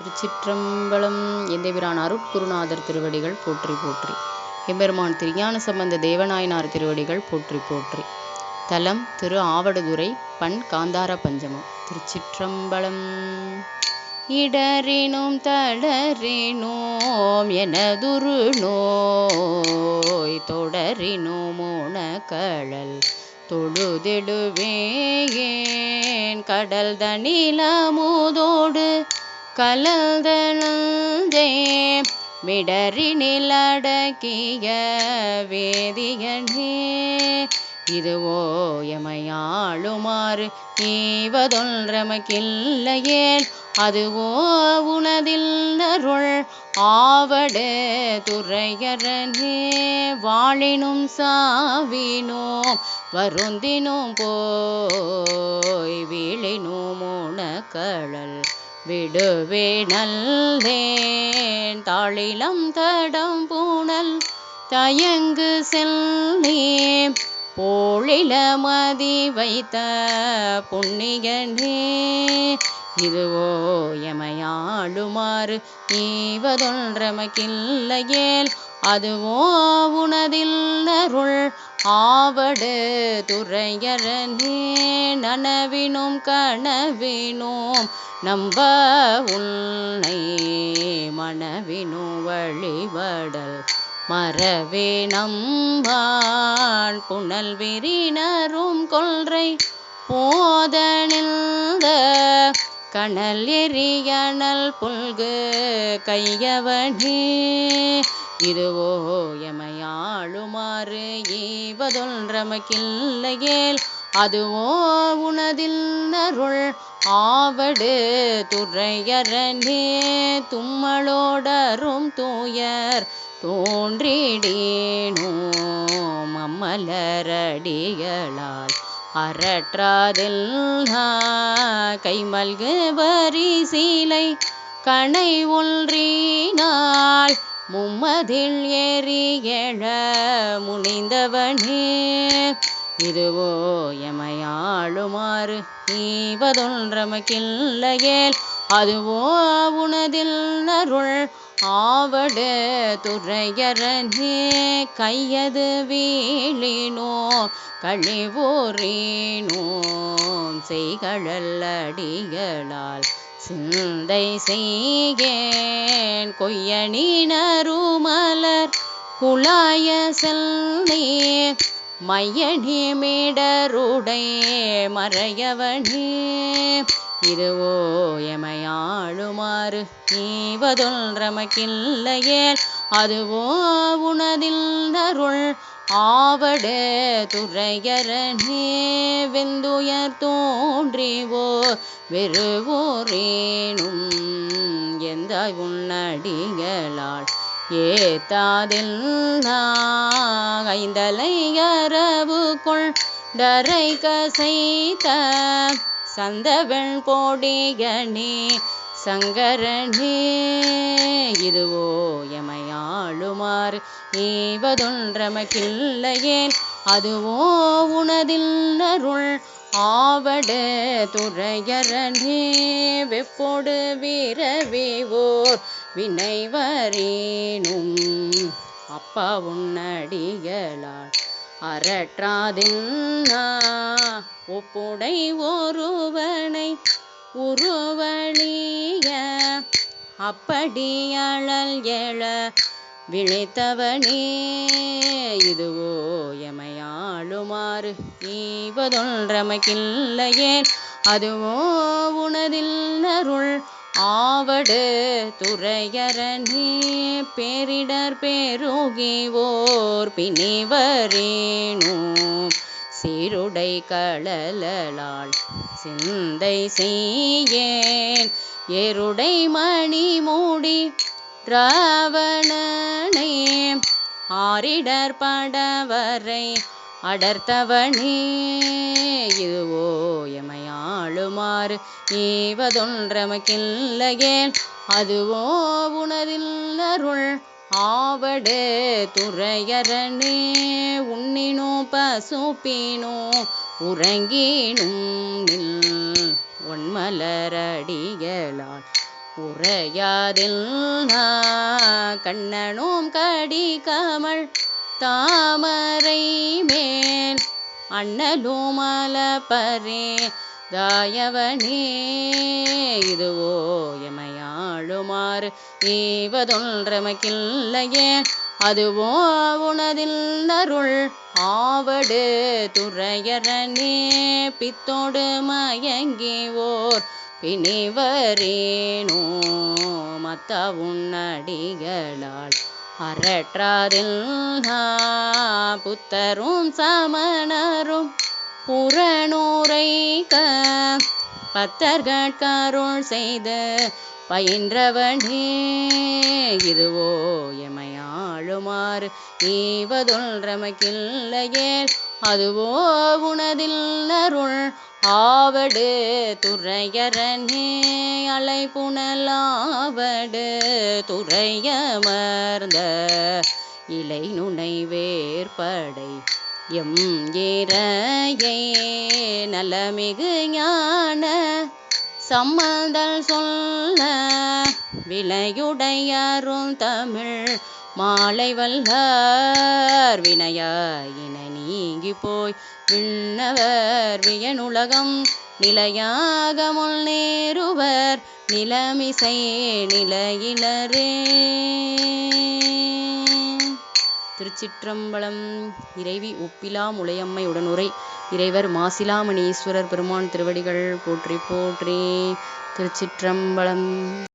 திருச்சிற்றம்பலம் எந்தபிரான் அருட்குருநாதர் திருவடிகள் போற்றி போற்றி. எம்பெருமான் திருஞான சம்பந்த தேவநாயனார் திருவடிகள் போற்றி போற்றி. தலம் திரு ஆவடுதுறை பண் காந்தார பஞ்சமம். திருச்சிற்றம்பலம் இடறினும் தளறினோம் எனதுரு நோய் தொடரினோம் உணக்கழல் தொழுதிடுவேன் கடல் தனிலமுதோடு கலந்தனந்தே மிடறினில் அடக்கிய வேதியனே இதுவோ எமையாளுமாறு ஈவதொன்றமக்கில்லையேல் அதுவோ உனதில் அருள் ஆவடு துறையரனே வாழினும் சாவினோம் வருந்தினோம் போய் வீழினோம் உனக்கழல் விடுவே நல்லேன் தாளிலம் தடம் பூணல் தயங்கு செல்லே போழில மதி வைத்த புண்ணிகனே இதுவோ எமையாளுமாறு ஈவதொன்றமக்கில்லையேல் அதுவோ உனதில் அருள் ஆவடு துறையரனே நனவினும் கனவினோம் நம்ப உன்னை மனவினு வழிபடல் மறவே நம்பான் புனல் விரினரும் கொள்றை போதனில்ந்த கணல் எரியணல் புல்கு கையவனே இதுவோ எமையாளுமாறு ஈவதொன்றமக்கில்லையேல் அதுவோ உனதில் நருள் ஆவடு துறையரனே தும்மளோடரும் தூயர் தோன்றிடேனோம் அம்மலரடிகளால் அறற்றாதில் கைமல்கு வரி சீலை கனை ஒன்றினால் மும்மதில் ஏறி எழ முனைந்தவனே இதுவோ எமையாளுமாறு நீவதொன்றமக்கில்லையேல் அதுவோ உனதில் நருள் ஆவடு துறையரனே கையது வீழினோ கழிவோரேனோ செய்கழல் அடிகளால் சிந்தை செய்கேன் கொய்யணினருமலர் குழாய செல்லே மையணி மேடருடை மறையவனே. இதுவோ எமையாளுமாறு ஈவதொன்றமக்கில்லையேல் அதுவோ உனதில் நருள் ஆவடு துறையரனே வெந்துயர் தோன்றிவோ வெறுவோரேனும் எந்த உன்னடிகளால்? ஏத்தாதில் ஐந்தலை அரவு கொள் டரை கசைத்த சந்தவெண் போடிகனே சங்கரனே இதுவோ எமையாளுமாறு ஈவதொன்றமக்கில்லையேன் அதுவோ உனதில்லருள் ஆவடு துறையரனே வெப்போடு வீரவேவோர். வினைவரேனும் அப்பா உன்னடிகளால் அறற்றாதில் ஒப்புடை ஒருவனை உருவழிய அப்படியழல் எழ விழைத்தவனே. இதுவோ எமையாளுமாறு ஈவதொன்றமக்கில்லையேன் அதுவோ உனதில் நருள் ஆவடு துறையரனே பேரிடர் பேருகிவோர் பிணிவரேனோ சீருடை களலால் சிந்தை செய்யேன். எருடை மணி மூடி ராவணனே ஆரிடர் படவரை அடர்த்தவனே. இதுவோ எமையாளுமாறு ஈவதொன்றமக்கில்லையேன் அதுவோ உனதில் அருள் ஆவடு துறையரணே பசுப்பேனோ உறங்கேனும் நில் ஒன்மலரடிகளால் உரையாதில் கண்ணனோம் கடி கமல் தாமரை மேல் அண்ணலோ மலப்பரே தாயவனே இதுவோ எமையாளுமாறு ஈவதொன்றமக்கில்லையே அதுவோ உனதில் அருள் ஆவடு துறையரணே பித்தோடு மயங்கி ஓர் பிணிவரேனோ மத்த உன்னடிகளால் அரற்றாரில் புத்தரும் சமணரும் புறநூரைக்க பத்தர்கட்கருள் செய்து பயின்றவனே இதுவோ எமை வாழுமாறு ஈவதொன்றமக்கில்லையே அதுவோ உனதில் அருள் ஆவடு துறையரனே அலைப்புணலாவடு துறையமர்ந்த இலை நுனை வேற்படை எம் ஏறையே நலமிகு ஞான சம்மதல் சொல்ல விலையுடையரும் தமிழ் மாலை வல்லார் வினையாயின நீங்கி போய் விண்ணவர் வியனுலகம். நிலையாக முள் நேருவர் நிலமிசை நிலையிலரே. திருச்சிற்றம்பலம் இறைவி ஒப்பிலா முளையம்மை உடனுரை. இறைவர் மாசிலாமணி ஈஸ்வரர் பெருமான் திருவடிகள் போற்றி போற்றி திருச்சிற்றம்பலம்.